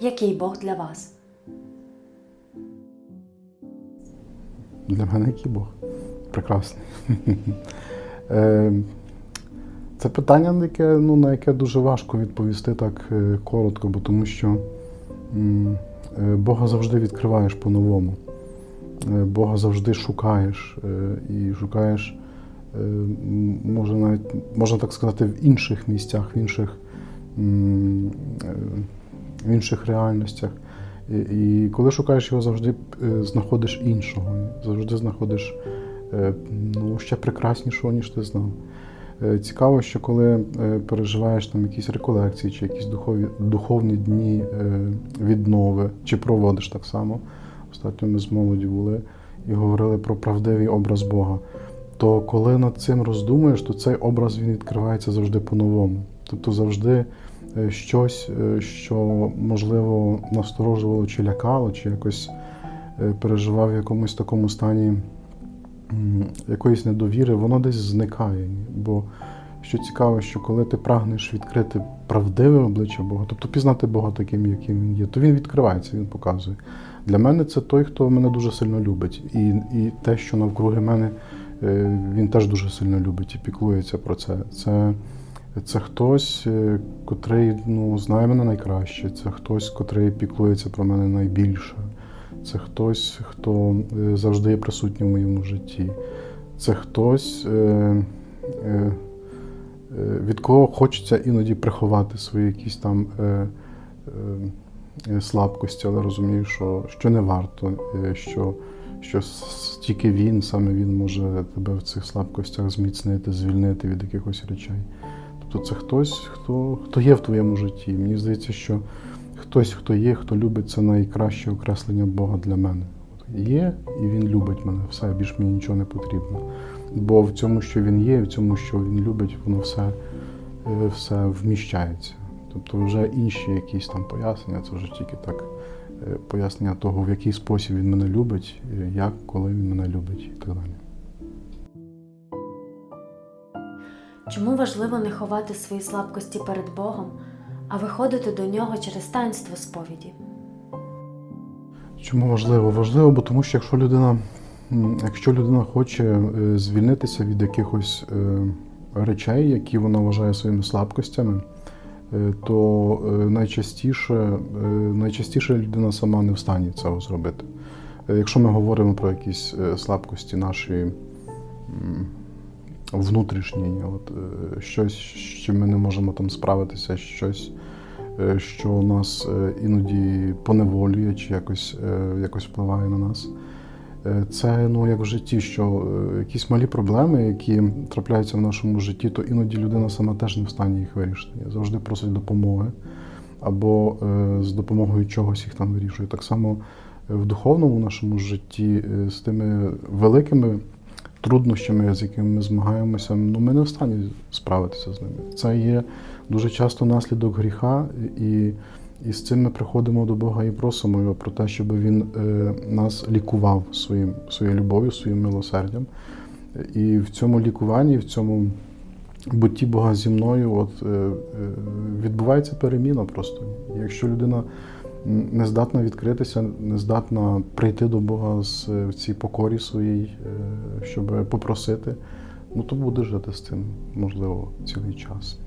Який Бог для вас? Для мене який Бог? Прекрасний. Е, Це питання, на яке, ну, на яке дуже важко відповісти так е, коротко, бо тому що е, Бога завжди відкриваєш по-новому. Бога завжди шукаєш і шукаєш, може навіть можна так сказати, в інших місцях, в інших, в інших реальностях. І, коли шукаєш його, завжди е, знаходиш іншого, завжди знаходиш е, ну, ще прекраснішого, ніж ти знав. Е, Цікаво, що коли переживаєш там якісь реколекції чи якісь духові, духовні дні віднови, чи проводиш так само. Остатньо ми з молоді були і говорили про правдивий образ Бога. То коли над цим роздумуєш, то цей образ він відкривається завжди по-новому. Тобто завжди щось, е, що можливо насторожувало чи лякало, чи якось е, переживав в якомусь такому стані якоїсь недовіри, воно десь зникає. Бо що цікаво, що коли ти прагнеш відкрити правдиве обличчя Бога, тобто пізнати Бога таким, яким він є, то він відкривається, він показує. Для мене це той, хто мене дуже сильно любить. І, і те, що навкруги мене, е, він теж дуже сильно любить і піклується про це. Це, це хтось, е, котрий ну, знає мене найкраще, це хтось, котрий піклується про мене найбільше. Це хтось, хто е, завжди є присутній в моєму житті. Це хтось, е, від кого хочеться іноді приховати свої якісь там слабкості, але розумію, що, що не варто, що, що тільки він, саме він може тебе в цих слабкостях зміцнити, звільнити від якихось речей. Тобто це хтось, хто, хто є в твоєму житті. Мені здається, що хтось, хто є, хто любить, це найкраще окреслення Бога для мене. Є, і він любить мене. Все, більш мені нічого не потрібно. Бо в цьому, що він є, в цьому, що він любить, воно все, е, все вміщається. Тобто вже інші якісь там пояснення, це вже тільки так е, пояснення того, в який спосіб він мене любить, е, як, коли він мене любить і так далі. Чому важливо не ховати свої слабкості перед Богом, а виходити до нього через таїнство сповіді? Чому важливо? Важливо, бо тому що якщо людина, якщо людина хоче е, звільнитися від якихось е, речей, які вона вважає своїми слабкостями, е, то найчастіше, найчастіше людина сама не в стані цього зробити. Якщо ми говоримо про якісь слабкості наші м, внутрішні, от, е, щось, чим ми не можемо там справитися, щось е, що нас е, іноді поневолює чи якось, якось впливає на нас. Це ну, як в житті, що якісь малі проблеми, які трапляються в нашому житті, то іноді людина сама теж не в стані їх вирішити. Завжди просить допомоги або з допомогою чогось їх там вирішує. Так само в духовному нашому житті з тими великими труднощами, з якими ми змагаємося, ну ми не в стані справитися з ними. Це є дуже часто наслідок гріха, і, і з цим ми приходимо до Бога і просимо його про те, щоб Він е, нас лікував своїм, своєю любов'ю, своїм милосердям. І в цьому лікуванні, в цьому бутті Бога зі мною, от е, е, відбувається переміна просто. Якщо людина не здатна відкритися, не здатна прийти до Бога з в цій покорі своїй, е, щоб попросити, ну то буде жити з цим, можливо, цілий час.